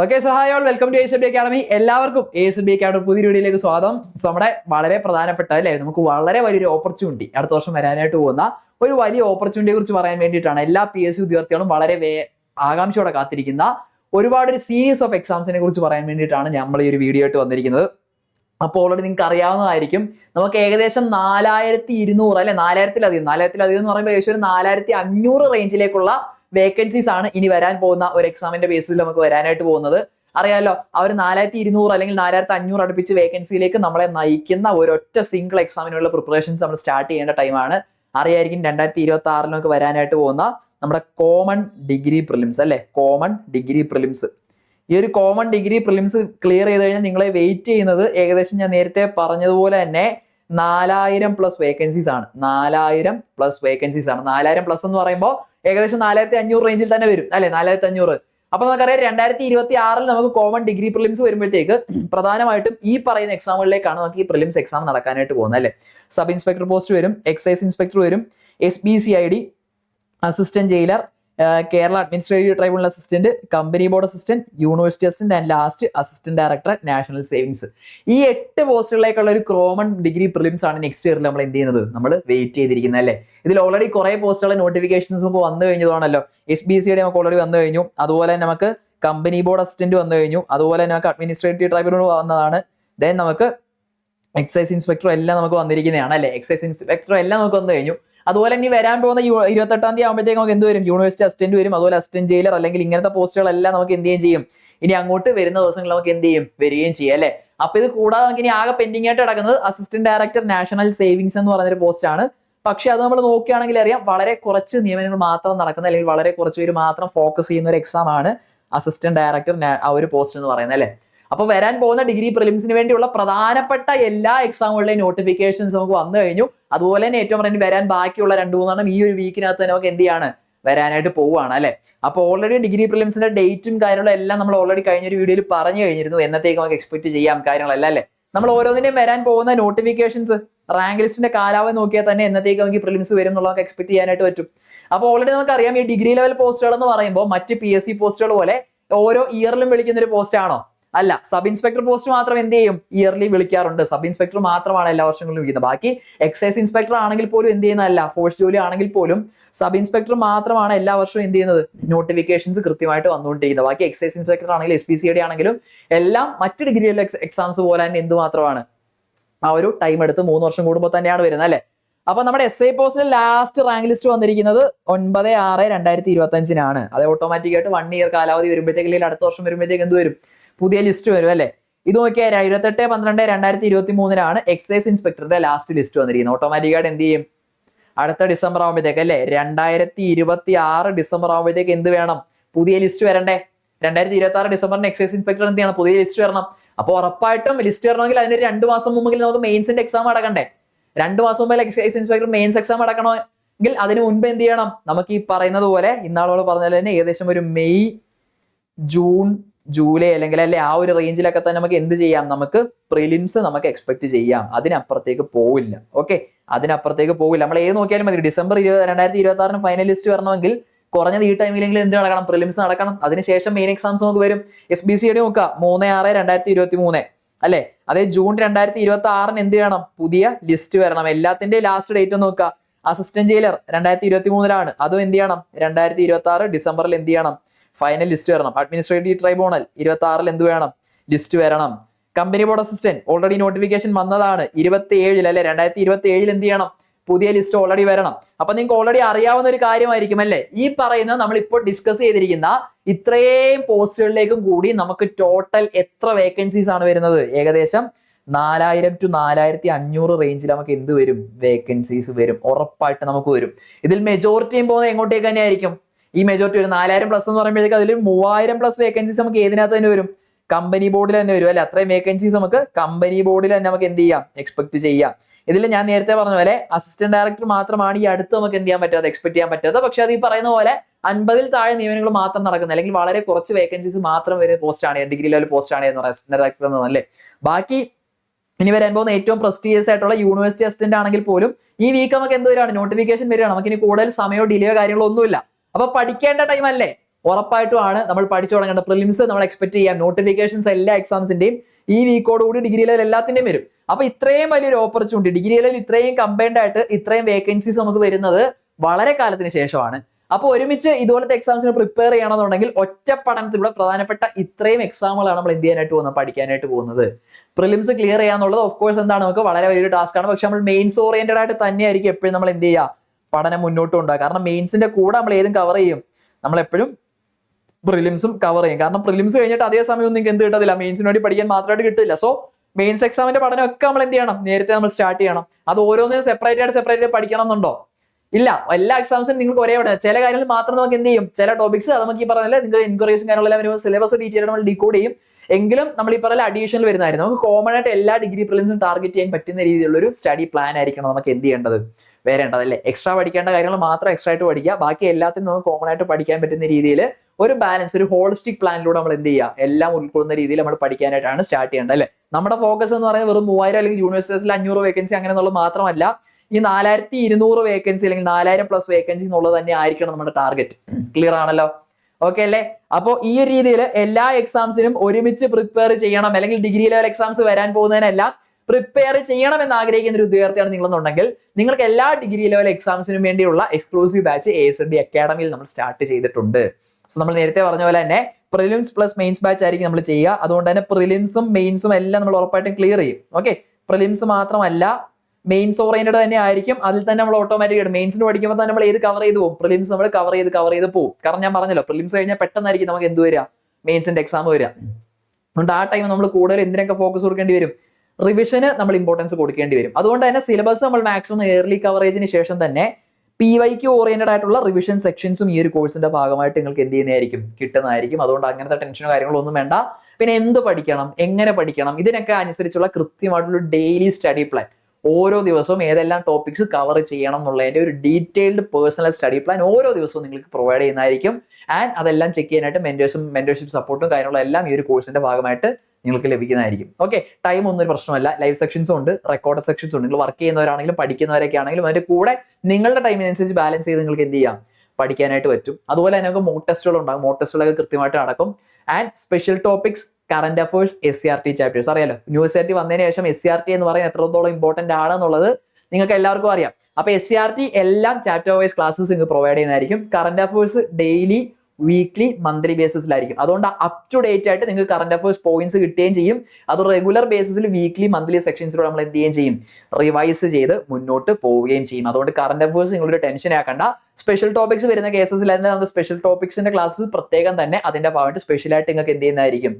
Okay so hi all welcome to S B academy എല്ലാവർക്കും S B academy പുതിയ വീഡിയോയിലേക്ക് സ്വാഗതം. സോ നമ്മുടെ വളരെ പ്രധാനപ്പെട്ട അല്ലേ? നമുക്ക് വളരെ വലിയൊരു ഓപ്പർച്യൂണിറ്റി അടുത്ത വർഷം വരാനായിട്ട് പോകുന്ന ഒരു വലിയ ഓപ്പർച്യൂണിറ്റിയെ കുറിച്ച് പറയാൻ വേണ്ടിയിട്ടാണ് എല്ലാ പി എസ് സി ഉദ്യോഗാർത്ഥികളും വളരെ വേ ആകാംക്ഷയോടെ കാത്തിരിക്കുന്ന ഒരുപാട് ഒരു സീരീസ് ഓഫ് എക്സാംസിനെ കുറിച്ച് പറയാൻ വേണ്ടിയിട്ടാണ് നമ്മൾ ഈ ഒരു വീഡിയോ ആയിട്ട് വന്നിരിക്കുന്നത്. അപ്പോൾ ഓൾറെഡി നിങ്ങൾക്ക് അറിയാവുന്നതായിരിക്കും. നമുക്ക് ഏകദേശം നാലായിരത്തി ഇരുന്നൂറ് അല്ലെ? നാലായിരത്തിലധികം നാലായിരത്തിലധികം എന്ന് പറയുമ്പോൾ ഏകദേശം ഒരു നാലായിരത്തി അഞ്ഞൂറ് റേഞ്ചിലേക്കുള്ള വേക്കൻസീസ് ആണ് ഇനി വരാൻ പോകുന്ന ഒരു എക്സാമിന്റെ ബേസിൽ നമുക്ക് വരാനായിട്ട് പോകുന്നത്. അറിയാലോ അവർ നാലായിരത്തി ഇരുന്നൂറ് അല്ലെങ്കിൽ നാലായിരത്തി അഞ്ഞൂറ് അടുപ്പിച്ച് വേക്കൻസിയിലേക്ക് നമ്മളെ നയിക്കുന്ന ഒരൊറ്റ സിംഗിൾ എക്സാമിനുള്ള പ്രിപ്പറേഷൻസ് നമ്മൾ സ്റ്റാർട്ട് ചെയ്യേണ്ട ടൈമാണ് അറിയായിരിക്കും രണ്ടായിരത്തി ഇരുപത്തി ആറിൽ നമുക്ക് വരാനായിട്ട് പോകുന്ന നമ്മുടെ കോമൺ ഡിഗ്രി പ്രിലിംസ് അല്ലെ? കോമൺ ഡിഗ്രി പ്രിലിംസ് ഈ ഒരു കോമൺ ഡിഗ്രി പ്രിലിംസ് ക്ലിയർ ചെയ്ത് കഴിഞ്ഞാൽ നിങ്ങളെ വെയിറ്റ് ചെയ്യുന്നത് ഏകദേശം ഞാൻ നേരത്തെ പറഞ്ഞതുപോലെ തന്നെ നാലായിരം പ്ലസ് വേക്കൻസീസ് ആണ്. നാലായിരം പ്ലസ് വേക്കൻസീസ് ആണ്. നാലായിരം പ്ലസ് എന്ന് പറയുമ്പോൾ ഏകദേശം നാലായിരത്തി അഞ്ഞൂറ് റേഞ്ചിൽ തന്നെ വരും അല്ലെ? നാലായിരത്തി അഞ്ഞൂറ് അപ്പൊ നമുക്കറിയാം രണ്ടായിരത്തി ഇരുപത്തി ആറിൽ നമുക്ക് കോമൺ ഡിഗ്രി പ്രിലിംസ് വരുമ്പോഴത്തേക്ക് പ്രധാനമായിട്ടും ഈ പറയുന്ന എക്സാമുകളിലേക്കാണ് നമുക്ക് ഈ പ്രിലിംസ് എക്സാം നടക്കാനായിട്ട് പോകുന്നത് അല്ലെ? സബ് ഇൻസ്പെക്ടർ പോസ്റ്റ് വരും എക്സൈസ് ഇൻസ്പെക്ടർ വരും S B C I D assistant jailer Kerala administrative tribunal assistant company board assistant university assistant and last assistant director national savings ഈ എട്ട് പോസ്റ്റുകളിലേക്കുള്ള ഒരു ക്രോമൺ ഡിഗ്രി പ്രിലിംസ് ആണ് നെക്സ്റ്റ് ഇയറിൽ നമ്മൾ എന്ത് ചെയ്യുന്നത്? നമ്മൾ വെയിറ്റ് ചെയ്തിരിക്കുന്നത് അല്ലേ? ഇതിൽ ഓൾറെഡി കുറെ പോസ്റ്റുകൾ നോട്ടിഫിക്കേഷൻസ് നമുക്ക് വന്നു കഴിഞ്ഞതാണല്ലോ. എസ് ബി സിയുടെ നമുക്ക് ഓൾറെഡി വന്നു കഴിഞ്ഞു. അതുപോലെ തന്നെ നമുക്ക് കമ്പനി ബോർഡ് അസിസ്റ്റന്റ് വന്നു കഴിഞ്ഞു. അതുപോലെ തന്നെ നമുക്ക് അഡ്മിനിസ്ട്രേറ്റീവ് ട്രൈബ്യൂണൽ വന്നതാണ്. ദെൻ നമുക്ക് എക്സൈസ് ഇൻസ്പെക്ടർ എല്ലാം നമുക്ക് വന്നിരിക്കുന്നതാണ് അല്ലേ? എക്സൈസ് ഇൻസ്പെക്ടർ എല്ലാം നമുക്ക് വന്നു കഴിഞ്ഞു. അതുപോലെ ഇനി വരാൻ പോകുന്ന ഇരുപത്തെട്ടാം തീയതി ആകുമ്പോഴത്തേക്ക് നമുക്ക് എന്ത് വരും? യൂണിവേഴ്സിറ്റി അസിസ്റ്റന്റ് വരും. അതുപോലെ അസിസ്റ്റന്റ് ജയിലർ അല്ലെങ്കിൽ ഇങ്ങനത്തെ പോസ്റ്റുകളെല്ലാം നമുക്ക് എന്ത് ചെയ്യും ഇനി അങ്ങോട്ട് വരുന്ന ദിവസങ്ങൾ നമുക്ക് എന്ത് ചെയ്യും? വരികയും ചെയ്യും അല്ലേ? അപ്പൊ ഇത് കൂടാതെ നമുക്ക് ഇനി ആകെ പെൻഡിങ് ആയിട്ട് കിടക്കുന്നത് അസിസ്റ്റന്റ് ഡയറക്ടർ നാഷണൽ സേവിങ്സ് എന്ന് പറയുന്നൊരു പോസ്റ്റാണ് പക്ഷേ അത് നമ്മൾ നോക്കുകയാണെങ്കിൽ അറിയാം വളരെ കുറച്ച് നിയമനങ്ങൾ മാത്രം നടക്കുന്ന അല്ലെങ്കിൽ വളരെ കുറച്ച് പേര് മാത്രം ഫോക്കസ് ചെയ്യുന്ന ഒരു എക്സാം ആണ് അസിസ്റ്റന്റ് ഡയറക്ടർ ആ ഒരു പോസ്റ്റ് എന്ന് പറയുന്നത് അല്ലേ? അപ്പൊ വരാൻ പോകുന്ന ഡിഗ്രി പ്രിലിംസിന് വേണ്ടിയുള്ള പ്രധാനപ്പെട്ട എല്ലാ എക്സാമുകളുടെയും നോട്ടിഫിക്കേഷൻസ് നമുക്ക് വന്നു കഴിഞ്ഞു. അതുപോലെ തന്നെ ഏറ്റവും പറഞ്ഞ് വരാൻ ബാക്കിയുള്ള രണ്ട് മൂന്നെണ്ണം ഈ ഒരു വീക്കിനകത്ത് തന്നെ നമുക്ക് എന്ത് ചെയ്യാണ്? വരാനായിട്ട് പോവുകയാണ് അല്ലേ? അപ്പോൾ ഓൾറെഡി ഡിഗ്രി പ്രിലിംസിന്റെ ഡേറ്റും കാര്യങ്ങളും എല്ലാം നമ്മൾ ഓൾറെഡി കഴിഞ്ഞൊരു വീഡിയോയിൽ പറഞ്ഞു കഴിഞ്ഞിരുന്നു. എന്നത്തേക്ക് നമുക്ക് എക്സ്പെക്ട് ചെയ്യാം കാര്യങ്ങളെല്ലാം അല്ലെ? നമ്മൾ ഓരോന്നിനെയും വരാൻ പോകുന്ന നോട്ടിഫിക്കേഷൻസ് റാങ്ക് ലിസ്റ്റിന്റെ കാലാവധി നോക്കിയാൽ തന്നെ എന്നത്തേക്ക് നമുക്ക് പ്രിലിംസ് വരും എന്നുള്ളത് എക്സ്പെക്ട് ചെയ്യാനായിട്ട് പറ്റും. അപ്പോൾ ഓൾറെഡി നമുക്കറിയാം ഈ ഡിഗ്രി ലെവൽ പോസ്റ്റുകൾ എന്ന് പറയുമ്പോൾ മറ്റ് പി എസ് സി പോസ്റ്റുകൾ പോലെ ഓരോ ഇയറിലും വിളിക്കുന്ന ഒരു പോസ്റ്റ് ആണോ? അല്ല സബ് ഇൻസ്പെക്ടർ പോസ്റ്റ് മാത്രം എന്ത് ചെയ്യും? ഇയർലി വിളിക്കാറുണ്ട്. സബ് ഇൻസ്പെക്ടർ മാത്രമാണ് എല്ലാ വർഷങ്ങളിലും വിളിക്കുന്നത്. ബാക്കി എക്സൈസ് ഇൻസ്പെക്ടർ ആണെങ്കിൽ പോലും എന്ത് ചെയ്യുന്നതല്ല. ഫോഴ്സ് ജോലി ആണെങ്കിൽ പോലും സബ് ഇൻസ്പെക്ടർ മാത്രമാണ് എല്ലാ വർഷവും എന്ത് ചെയ്യുന്നത്? നോട്ടിഫിക്കേഷൻസ് കൃത്യമായിട്ട് വന്നുകൊണ്ടിരിക്കുന്നത്. ബാക്കി എക്സൈസ് ഇൻസ്പെക്ടർ ആണെങ്കിലും എസ് പി സി ഡി ആണെങ്കിലും എല്ലാം മറ്റ് ഡിഗ്രിയിലെ എക്സാംസ് പോലെ തന്നെ എന്ത് മാത്രമാണ്? ആ ഒരു ടൈം എടുത്ത് മൂന്ന് വർഷം കൂടുമ്പോൾ തന്നെയാണ് വരുന്നത് അല്ലേ? അപ്പൊ നമ്മുടെ എസ് ഐ പോസ്റ്റിലെ ലാസ്റ്റ് റാങ്ക് ലിസ്റ്റ് വന്നിരിക്കുന്നത് ഒൻപത് ആറ് രണ്ടായിരത്തി ഇരുപത്തി അഞ്ചിനാണ് അത് ഓട്ടോമാറ്റിക് ആയിട്ട് വൺ ഇയർ കാലാവധി വരുമ്പോഴത്തേക്ക് അല്ലെങ്കിൽ അടുത്ത വർഷം വരുമ്പോഴത്തേക്ക് എന്ത് വരും? പുതിയ ലിസ്റ്റ് വരും അല്ലേ? ഇത് നോക്കിയാൽ ഇരുപത്തെട്ട് പന്ത്രണ്ട് രണ്ടായിരത്തി ഇരുപത്തി മൂന്നിലാണ് എക്സൈസ് ഇൻസ്പെക്ടറുടെ ലാസ്റ്റ് ലിസ്റ്റ് വന്നിരിക്കുന്നത് ഓട്ടോമാറ്റിക്കായിട്ട് എന്ത് ചെയ്യും? അടുത്ത ഡിസംബർ ആകുമ്പോഴത്തേക്ക് അല്ലേ? രണ്ടായിരത്തി ഇരുപത്തി ആറ് ഡിസംബർ ആകുമ്പോഴത്തേക്ക് എന്ത് വേണം? പുതിയ ലിസ്റ്റ് വരണ്ടേ? രണ്ടായിരത്തി ഇരുപത്തി ആറ് ഡിസംബറിന് എക്സൈസ് ഇൻസ്പെക്ടർ എന്ത് ചെയ്യണം? പുതിയ ലിസ്റ്റ് വരണം. അപ്പോൾ ഉറപ്പായിട്ടും ലിസ്റ്റ് വരണമെങ്കിൽ അതിന് രണ്ട് മാസം മുമ്പെങ്കിലും നമുക്ക് മെയിൻസിന്റെ എക്സാം അടക്കണ്ടേ? രണ്ട് മാസം മുമ്പ് എക്സൈസ് ഇൻസ്പെക്ടർ മെയിൻസ് എക്സാം അടക്കണമെങ്കിൽ അതിന് മുൻപ് എന്ത് ചെയ്യണം? നമുക്ക് ഈ പറയുന്നത് പോലെ ഇന്നാളോട് പറഞ്ഞ തന്നെ ഏകദേശം ഒരു മെയ് ജൂൺ ജൂലൈ അല്ലെങ്കിൽ അല്ലെ ആ ഒരു റേഞ്ചിലൊക്കെ തന്നെ നമുക്ക് എന്ത് ചെയ്യാം? നമുക്ക് പ്രിലിംസ് നമുക്ക് എക്സ്പെക്ട് ചെയ്യാം. അതിനപ്പുറത്തേക്ക് പോവില്ല. ഓക്കെ അതിനപ്പുറത്തേക്ക് പോവില്ല. നമ്മൾ ഏത് നോക്കിയാലും മതി. ഡിസംബർ ഇരുപത് രണ്ടായിരത്തി ഇരുപത്തി ആറിന് ഫൈനലിസ്റ്റ് വരണമെങ്കിൽ കുറഞ്ഞത് ഈ ടൈമിലെങ്കിലും എന്ത് നടക്കണം? പ്രിലിംസ് നടക്കണം. അതിനുശേഷം മെയിൻ എക്സാംസ് നമുക്ക് വരും. എസ് ബി സിയുടെ നോക്കുക. മൂന്ന് ആറ് രണ്ടായിരത്തി ഇരുപത്തി മൂന്ന് അല്ലെ? അതേ ജൂൺ രണ്ടായിരത്തി ഇരുപത്തി ആറിന് എന്ത് വേണം പുതിയ ലിസ്റ്റ് വരണം. എല്ലാത്തിന്റെ ലാസ്റ്റ് ഡേറ്റ് നോക്കുക. അസിസ്റ്റന്റ് ജയിലർ രണ്ടായിരത്തി ഇരുപത്തി മൂന്നിലാണ് അതും എന്ത് ചെയ്യണം? രണ്ടായിരത്തി ഇരുപത്തി ആറ് ഡിസംബറിൽ എന്ത് ചെയ്യണം? ഫൈനൽ ലിസ്റ്റ് വരണം. അഡ്മിനിസ്ട്രേറ്റീവ് ട്രൈബ്യൂണൽ ഇരുപത്തി ആറിൽ എന്ത് വേണം? ലിസ്റ്റ് വരണം. Company board assistant already notification വന്നതാണ്. ഇരുപത്തി ഏഴിൽ അല്ലെ? രണ്ടായിരത്തി ഇരുപത്തി ഏഴിൽ എന്ത് ചെയ്യണം? പുതിയ ലിസ്റ്റ് ഓൾറെഡി വരണം. അപ്പൊ നിങ്ങൾക്ക് ഓൾറെഡി അറിയാവുന്ന ഒരു കാര്യമായിരിക്കും അല്ലേ? ഈ പറയുന്ന നമ്മൾ ഇപ്പോൾ ഡിസ്കസ് ചെയ്തിരിക്കുന്ന ഇത്രയും പോസ്റ്റുകളിലേക്കും കൂടി നമുക്ക് ടോട്ടൽ എത്ര വേക്കൻസീസ് ആണ് വരുന്നത്? ഏകദേശം നാലായിരം ടു നാലായിരത്തി അഞ്ഞൂറ് റേഞ്ചിൽ നമുക്ക് എന്ത് വരും? വേക്കൻസീസ് വരും. ഉറപ്പായിട്ട് നമുക്ക് വരും. ഇതിൽ മെജോറിറ്റിയും പോകുന്നത് എങ്ങോട്ടേക്ക് തന്നെ ആയിരിക്കും ഈ മെജോറിറ്റി വരും. നാലായിരം പ്ലസ് എന്ന് പറയുമ്പോഴത്തേക്ക് അതിൽ മൂവായിരം പ്ലസ് വേക്കൻസീസ് നമുക്ക് ഏതിനകത്ത് തന്നെ വരും? കമ്പനി ബോർഡിൽ തന്നെ വരും. അല്ലെ? അത്രയും വേക്കൻസീസ് നമുക്ക് കമ്പനി ബോർഡിൽ തന്നെ നമുക്ക് എന്ത് ചെയ്യാം? എക്സ്പെക്ട് ചെയ്യാം. ഇതിൽ ഞാൻ നേരത്തെ പറഞ്ഞ പോലെ അസിസ്റ്റന്റ് ഡയറക്ടർ മാത്രമാണ് ഈ അടുത്ത് നമുക്ക് എന്ത് ചെയ്യാൻ പറ്റാതെ എക്സ്പെക്ട് ചെയ്യാൻ പറ്റാത്ത പക്ഷെ അത് ഈ പറയുന്ന പോലെ അൻപതിൽ താഴെ നിയമനങ്ങൾ മാത്രം നടക്കുന്നത്. അല്ലെങ്കിൽ വളരെ കുറച്ച് വേക്കൻസീസ് മാത്രം വരുന്ന പോസ്റ്റ് ആണ്. ഡിഗ്രി ലെവൽ പോസ്റ്റാണ് എന്ന് പറയുന്നത്. അസിസ്റ്റന്റ് ഡയറക്ടർ എന്ന് എന്നല്ലേ ബാക്കി ഇനി വരാൻ പോകുന്ന ഏറ്റവും പ്രസ്റ്റീജിയസ് ആയിട്ടുള്ള യൂണിവേഴ്സിറ്റി അസിസ്റ്റന്റ് ആണെങ്കിൽ പോലും ഈ വീക്ക് നമുക്ക് എന്ത് വരികയാണ്? നോട്ടിഫിക്കേഷൻ വരികയാണ്. നമുക്ക് ഇനി കൂടുതൽ സമയമോ ഡിലേയോ കാര്യങ്ങളോ ഒന്നുമില്ല. അപ്പൊ പഠിക്കേണ്ട ടൈം അല്ലേ? ഉറപ്പായിട്ടുമാണ് നമ്മൾ പഠിച്ചു തുടങ്ങേണ്ട പ്രിലിംസ് നമ്മൾ എക്സ്പെക്ട് ചെയ്യാം നോട്ടിഫിക്കേഷൻസ് എല്ലാ എക്സാംസിന്റെയും ഈ വീക്കോട് കൂടി ഡിഗ്രി ലെവൽ എല്ലാത്തിന്റെയും വരും. അപ്പൊ ഇത്രയും വലിയൊരു ഓപ്പർച്യൂണിറ്റി ഡിഗ്രി ലെവൽ ഇത്രയും കമ്പൈൻഡ് ആയിട്ട് ഇത്രയും വേക്കൻസീസ് നമുക്ക് വരുന്നത് വളരെ കാലത്തിന് ശേഷമാണ്. അപ്പൊ ഒരുമിച്ച് ഇതുപോലത്തെ എക്സാംസിന് പ്രിപ്പയർ ചെയ്യണമെന്നുണ്ടെങ്കിൽ ഒറ്റ പഠനത്തിലൂടെ പ്രധാനപ്പെട്ട ഇത്രയും എക്സാമുകളാണ് നമ്മൾ എന്ത് ചെയ്യാനായിട്ട് പോകുന്നത്? പഠിക്കാനായിട്ട് പോകുന്നത്. പ്രിലിംസ് ക്ലിയർ ചെയ്യാന്നുള്ളത് ഓഫ് കോഴ്സ് എന്താണ് നമുക്ക് വളരെ വലിയൊരു ടാസ്ക് ആണ്. പക്ഷെ നമ്മൾ മെയിൻസ് ഓറിയന്റഡ് ആയിട്ട് തന്നെയായിരിക്കും എപ്പോഴും നമ്മൾ എന്ത് ചെയ്യുക? പഠനം മുന്നോട്ട് കൊണ്ടുപോകാം കാരണം മെയിൻസിന്റെ കൂടെ നമ്മൾ ഏതും കവർ ചെയ്യും. നമ്മൾ എപ്പോഴും പ്രിലിംസും കവർ ചെയ്യും. കാരണം പ്രിലിംസ് കഴിഞ്ഞിട്ട് അതേ സമയം നിങ്ങൾക്ക് എന്ത് കിട്ടത്തില്ല. മെയിൻസിന് വേണ്ടി പഠിക്കാൻ മാത്രമായിട്ട് കിട്ടില്ല. സോ മെയിൻസ് എക്സാമിന്റെ പഠനം ഒക്കെ നമ്മൾ എന്ത് ചെയ്യണം? നേരത്തെ നമ്മൾ സ്റ്റാർട്ട് ചെയ്യണം. അത് ഓരോന്നിനും സെപ്പറേറ്റ് ആയിട്ട് സെപ്പറേറ്റ് ആയിട്ട് പഠിക്കണം എന്നുണ്ടോ? ഇല്ല. എല്ലാ എക്സാംസിനും നിങ്ങൾക്ക് ഒരേ പഠനം ചില കാര്യങ്ങൾ മാത്രം നമുക്ക് എന്ത് ചെയ്യും? ചില ടോപ്പിക്സ് അത് നമുക്ക് ഈ പറഞ്ഞാൽ നിങ്ങൾ എൻക്വയറീസും കാര്യങ്ങളെല്ലാം വരുമ്പോൾ സിലബസ് ഡീറ്റെയിൽ നമ്മൾ ഡീകോഡ് ചെയ്യും. എങ്കിലും നമ്മൾ ഈ പറഞ്ഞ അഡീഷണൽ വരുന്നതായിരുന്നു നമുക്ക് കോമൺ ആയിട്ട് എല്ലാ ഡിഗ്രി പ്രിലിംസും ടാർഗറ്റ് ചെയ്യാൻ പറ്റുന്ന രീതിയിലുള്ള ഒരു സ്റ്റഡി പ്ലാൻ ആയിരിക്കണം നമുക്ക് എന്ത് ചെയ്യേണ്ടത്? വരേണ്ടത് അല്ലേ? എക്സ്ട്രാ പഠിക്കേണ്ട കാര്യങ്ങൾ മാത്രം എക്സ്ട്രാ ആയിട്ട് പഠിക്കുക. ബാക്കി എല്ലാത്തിനും നമുക്ക് കോമൺ ആയിട്ട് പഠിക്കാൻ പറ്റുന്ന രീതിയിൽ ഒരു ബാലൻസ് ഒരു ഹോളിസ്റ്റിക് പ്ലാനിലൂടെ നമ്മൾ എന്ത് ചെയ്യുക? എല്ലാം ഉൾക്കൊള്ളുന്ന രീതിയിൽ നമ്മൾ പഠിക്കാനായിട്ടാണ് സ്റ്റാർട്ട് ചെയ്യേണ്ടത് അല്ലേ? നമ്മുടെ ഫോക്കസ് എന്ന് പറയുന്നത് വെറും മൂവായിരം അല്ലെങ്കിൽ യൂണിവേഴ്സിറ്റീസിൽ അഞ്ഞൂറ് വേക്കൻസി അങ്ങനെ എന്നുള്ളത് മാത്രമല്ല ഈ നാലായിരത്തി ഇരുന്നൂറ് വേക്കൻസി അല്ലെങ്കിൽ നാലായിരം പ്ലസ് വേക്കൻസി എന്നുള്ളത് തന്നെ ആയിരിക്കണം നമ്മുടെ ടാർഗറ്റ് ക്ലിയർ ആണല്ലോ? ഓക്കെ അല്ലേ? അപ്പോ ഈ ഒരു രീതിയിൽ എല്ലാ എക്സാംസിനും ഒരുമിച്ച് പ്രിപ്പയർ ചെയ്യണം. അല്ലെങ്കിൽ ഡിഗ്രി ലെവൽ എക്സാംസ് വരാൻ പോകുന്നതിനെല്ലാം പ്രിപ്പയർ ചെയ്യണം എന്ന് ആഗ്രഹിക്കുന്ന ഒരു വിദ്യാർത്ഥിയാണ് നിങ്ങളെന്നുണ്ടെങ്കിൽ നിങ്ങൾക്ക് എല്ലാ ഡിഗ്രി ലെവൽ എക്സാംസിനും വേണ്ടിയുള്ള exclusive batch A S D അക്കാഡമിയിൽ നമ്മൾ സ്റ്റാർട്ട് ചെയ്തിട്ടുണ്ട്. സോ നമ്മൾ നേരത്തെ പറഞ്ഞ പോലെ തന്നെ പ്രിലിംസ് പ്ലസ് മെയിൻസ് ബാച്ച് ആയിരിക്കും നമ്മൾ ചെയ്യുക. അതുകൊണ്ട് തന്നെ പ്രിലിംസും മെയിൻസും എല്ലാം നമ്മൾ ഉറപ്പായിട്ടും ക്ലിയർ ചെയ്യും. ഓക്കെ പ്രിലിംസ് മാത്രമല്ല മെയിൻസ് ഓറിയന്റഡ് തന്നെ ആയിരിക്കും. അതിൽ തന്നെ നമ്മൾ ഓട്ടോമാറ്റിക് ആയിട്ട് മെയിൻസിന് പഠിക്കുമ്പോൾ തന്നെ നമ്മൾ ഏത് കവർ ചെയ്ത് പോകും? പ്രിലിംസ് നമ്മൾ കവർ ചെയ്ത് കവർ ചെയ്ത് പോകും കാരണം ഞാൻ പറഞ്ഞല്ലോ പ്രിലിംസ് കഴിഞ്ഞാൽ പെട്ടെന്നായിരിക്കും നമുക്ക് എന്ത് വരിക? മെയിൻസിന്റെ എക്സാം വരിക. അതുകൊണ്ട് ആ ടൈം നമ്മൾ കൂടുതൽ എന്തിനൊക്കെ ഫോക്കസ് കൊടുക്കേണ്ടി വരും? റിവിഷന് നമ്മൾ ഇമ്പോർട്ടൻസ് കൊടുക്കേണ്ടി വരും. അതുകൊണ്ട് തന്നെ സിലബസ് നമ്മൾ മാക്സിമം ഇയർലി കവറേജിന് ശേഷം തന്നെ പി വൈക്ക് ഓറിയന്റഡ് ആയിട്ടുള്ള റിവിഷൻ സെക്ഷൻസും ഈ ഒരു കോഴ്സിന്റെ ഭാഗമായിട്ട് നിങ്ങൾക്ക് എന്ത് ചെയ്യുന്നതായിരിക്കും? കിട്ടുന്നതായിരിക്കും. അതുകൊണ്ട് അങ്ങനത്തെ ടെൻഷനോ കാര്യങ്ങളോ ഒന്നും വേണ്ട. പിന്നെ എന്ത് പഠിക്കണം? എങ്ങനെ പഠിക്കണം? ഇതിനൊക്കെ അനുസരിച്ചുള്ള കൃത്യമായിട്ടുള്ള ഡെയിലി സ്റ്റഡി പ്ലാൻ ഓരോ ദിവസവും ഏതെല്ലാം ടോപ്പിക്സ് കവർ ചെയ്യണം എന്നുള്ളതിന്റെ ഒരു ഡീറ്റെയിൽഡ് പേഴ്സണൽ സ്റ്റഡി പ്ലാൻ ഓരോ ദിവസവും നിങ്ങൾക്ക് പ്രൊവൈഡ് ചെയ്യുന്നതായിരിക്കും. ആൻഡ് അതെല്ലാം ചെക്ക് ചെയ്യാനായിട്ട് മെന്റേഴ്സും മെന്റേഴ്ഷിപ്പ് സപ്പോർട്ടും കാര്യങ്ങളും എല്ലാം ഈ ഒരു കോഴ്സിന്റെ ഭാഗമായിട്ട് നിങ്ങൾക്ക് ലഭിക്കുന്നതായിരിക്കും. ഓക്കെ ടൈം ഒന്നും ഒരു പ്രശ്നമല്ല. ലൈവ് സെക്ഷൻസും ഉണ്ട് റെക്കോർഡ് സെക്ഷൻസ് ഉണ്ട്. നിങ്ങൾ വർക്ക് ചെയ്യുന്നവരാണെങ്കിലും പഠിക്കുന്നവരൊക്കെ ആണെങ്കിലും അതിന്റെ കൂടെ നിങ്ങളുടെ ടൈമിനനുസരിച്ച് ബാലൻസ് ചെയ്ത് നിങ്ങൾക്ക് എന്ത് ചെയ്യാം? പഠിക്കാനായിട്ട് പറ്റും. അതുപോലെ തന്നെ നമുക്ക് മോക്ക് ടെസ്റ്റുകൾ ഉണ്ടാകും. മോക്ക് ടെസ്റ്റുകളൊക്കെ കൃത്യമായിട്ട് നടക്കും. And special topics current affairs S C R T chapters അറിയാലോ? ന്യൂസ് ആർ ടി വന്നതിന് ശേഷം എസ് സി ആർ ടി എന്ന് പറയുന്നത് എത്രത്തോളം ഇമ്പോർട്ടന്റ് ആണെന്നുള്ളത് നിങ്ങൾക്ക് എല്ലാവർക്കും അറിയാം. അപ്പൊ എസ് സി ആർ ടി എല്ലാം ചാപ്റ്റർ വൈസ് ക്ലാസ്സസ് നിങ്ങൾക്ക് പ്രൊവൈഡ് ചെയ്യുന്നതായിരിക്കും. Current affairs daily weekly monthly ബേസിസിലായിരിക്കും അതുകൊണ്ട് അപ് ടു ഡേറ്റ് ആയിട്ട് നിങ്ങൾക്ക് കറന്റ് അഫേഴ്സ് പോയിന്റ്സ് കിട്ടുകയും ചെയ്യും. അത് റെഗുലർ ബേസിസിൽ വീക്ക്ലി മന്ത്ലി സെക്ഷൻസിലൂടെ നമ്മൾ എന്ത് ചെയ്യുകയും ചെയ്യും? റിവൈസ് ചെയ്ത് മുന്നോട്ട് പോവുകയും ചെയ്യും. അതുകൊണ്ട് കറന്റ് അഫേഴ്സ് നിങ്ങളൊരു ടെൻഷൻ ആക്കണ്ട. സ്പെഷ്യൽ ടോപ്പിക്സ് വരുന്ന കേസസിൽ തന്നെ നമുക്ക് സ്പെഷ്യൽ ടോപ്പിക്സിന്റെ ക്ലാസ്സസ് പ്രത്യേകം തന്നെ അതിന്റെ ഭാഗമായിട്ട് സ്പെഷ്യലായിട്ട് നിങ്ങൾക്ക് എന്ത് ചെയ്യുന്നതായിരിക്കും?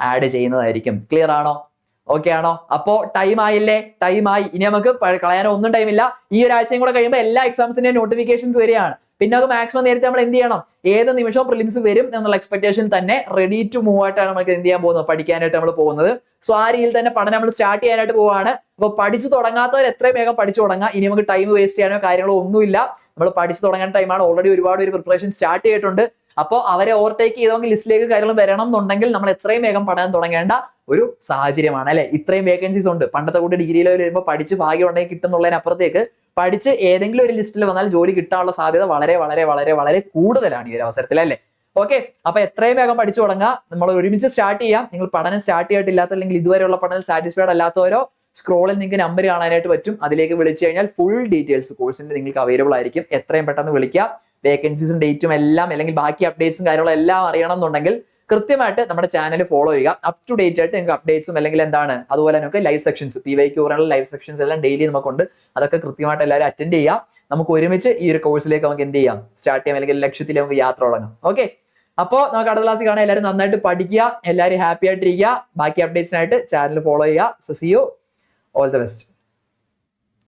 ആഡ് ചെയ്യുന്നതായിരിക്കും. ക്ലിയർ ആണോ? ഓക്കെ ആണോ? അപ്പോ ടൈം ആയില്ലേ? ടൈം ആയി. ഇനി നമുക്ക് കളയാനോ ഒന്നും ടൈമില്ല ഈ ഒരാഴ്ചയും കൂടെ കഴിയുമ്പോൾ എല്ലാ എക്സാംസിന്റെ നോട്ടിഫിക്കേഷൻസ് വരികയാണ്. പിന്നെ അത് മാക്സിമം നേരത്തെ നമ്മൾ എന്ത് ചെയ്യണം? ഏത് നിമിഷവും പ്രിലിംസ് വരും എന്നുള്ള എക്സ്പെക്ടേഷൻ തന്നെ റെഡി ടു മൂവ് ആയിട്ടാണ് നമുക്ക് എന്ത് ചെയ്യാൻ പോകുന്നത്? പഠിക്കാനായിട്ട് നമ്മൾ പോകുന്നത്. സോ ആ രീതിയിൽ തന്നെ പഠനം നമ്മൾ സ്റ്റാർട്ട് ചെയ്യാനായിട്ട് പോവുകയാണ്. അപ്പോൾ പഠിച്ചു തുടങ്ങാത്തവർ എത്രയും വേഗം പഠിച്ചു തുടങ്ങാം. ഇനി നമുക്ക് ടൈം വേസ്റ്റ് ചെയ്യാനോ കാര്യങ്ങളോ ഒന്നുമില്ല. നമ്മൾ പഠിച്ചു തുടങ്ങാൻ ടൈമാണ് ഓൾറെഡി ഒരുപാട് ഒരു പ്രിപ്പറേഷൻ സ്റ്റാർട്ട് ചെയ്തിട്ടുണ്ട്. അപ്പോൾ അവരെ ഓവർടേക്ക് ചെയ്തെങ്കിൽ ലിസ്റ്റിലേക്ക് കാര്യങ്ങൾ വരണം എന്നുണ്ടെങ്കിൽ നമ്മൾ എത്രയും വേഗം പഠനം തുടങ്ങേണ്ട ഒരു സാഹചര്യമാണ് അല്ലെ? ഇത്രയും വേക്കൻസീസ് ഉണ്ട്. പണ്ടത്തെ കൂടി ഡിഗ്രി ലെവൽ വരുമ്പോൾ പഠിച്ച് ഭാഗ്യം ഉണ്ടെങ്കിൽ കിട്ടുന്നുള്ളതിനപ്പുറത്തേക്ക് പഠിച്ച് ഏതെങ്കിലും ഒരു ലിസ്റ്റിൽ വന്നാൽ ജോലി കിട്ടാനുള്ള സാധ്യത വളരെ വളരെ വളരെ വളരെ കൂടുതലാണ് ഈ ഒരു അവസരത്തിൽ അല്ലേ? ഓക്കെ അപ്പൊ എത്രയും വേഗം പഠിച്ചു തുടങ്ങുക നമ്മൾ ഒരുമിച്ച് സ്റ്റാർട്ട് ചെയ്യാം. നിങ്ങൾ പഠനം സ്റ്റാർട്ട് ചെയ്തിട്ടില്ലാത്ത അല്ലെങ്കിൽ ഇതുവരെയുള്ള പഠനം സാറ്റിസ്ഫൈഡ് അല്ലാത്തവരോ സ്ക്രോളിൽ നിങ്ങൾക്ക് നമ്പർ കാണാനായിട്ട് പറ്റും. അതിലേക്ക് വിളിച്ചു കഴിഞ്ഞാൽ ഫുൾ ഡീറ്റെയിൽസ് കോഴ്സിന്റെ നിങ്ങൾക്ക് അവൈലബിൾ ആയിരിക്കും. എത്രയും പെട്ടെന്ന് വിളിക്കുക വേക്കൻസീസും ഡേറ്റും എല്ലാം അല്ലെങ്കിൽ ബാക്കി അപ്ഡേറ്റ്സും കാര്യങ്ങളും എല്ലാം അറിയണം എന്നുണ്ടെങ്കിൽ കൃത്യമായിട്ട് നമ്മുടെ ചാനൽ ഫോളോ ചെയ്യുക. അപ് ടു ഡേറ്റ് ആയിട്ട് നിങ്ങൾക്ക് അപ്ഡേറ്റ്സും അല്ലെങ്കിൽ എന്താണ്? അതുപോലെ നമുക്ക് ലൈവ് സെക്ഷൻസ് പി വൈക്ക് പറയാനുള്ള ലൈവ് സെക്ഷൻസ് എല്ലാം ഡെയിലി നമുക്കുണ്ട് അതൊക്കെ കൃത്യമായിട്ട് എല്ലാവരും അറ്റൻഡ് ചെയ്യാം നമുക്ക് ഒരുമിച്ച് ഈ ഒരു കോഴ്സിലേക്ക് നമുക്ക് എന്ത് ചെയ്യാം? സ്റ്റാർട്ട് ചെയ്യാം അല്ലെങ്കിൽ ലക്ഷ്യത്തിൽ നമുക്ക് യാത്ര തുടങ്ങാം. ഓക്കെ അപ്പോൾ നമുക്ക് അടുത്ത ക്ലാസ് കാണാം. എല്ലാവരും നന്നായിട്ട് പഠിക്കുക. എല്ലാവരും ഹാപ്പി ആയിട്ടിരിക്കുക. ബാക്കി അപ്ഡേറ്റ്സിനായിട്ട് ചാനൽ ഫോളോ ചെയ്യുക. So see you all the best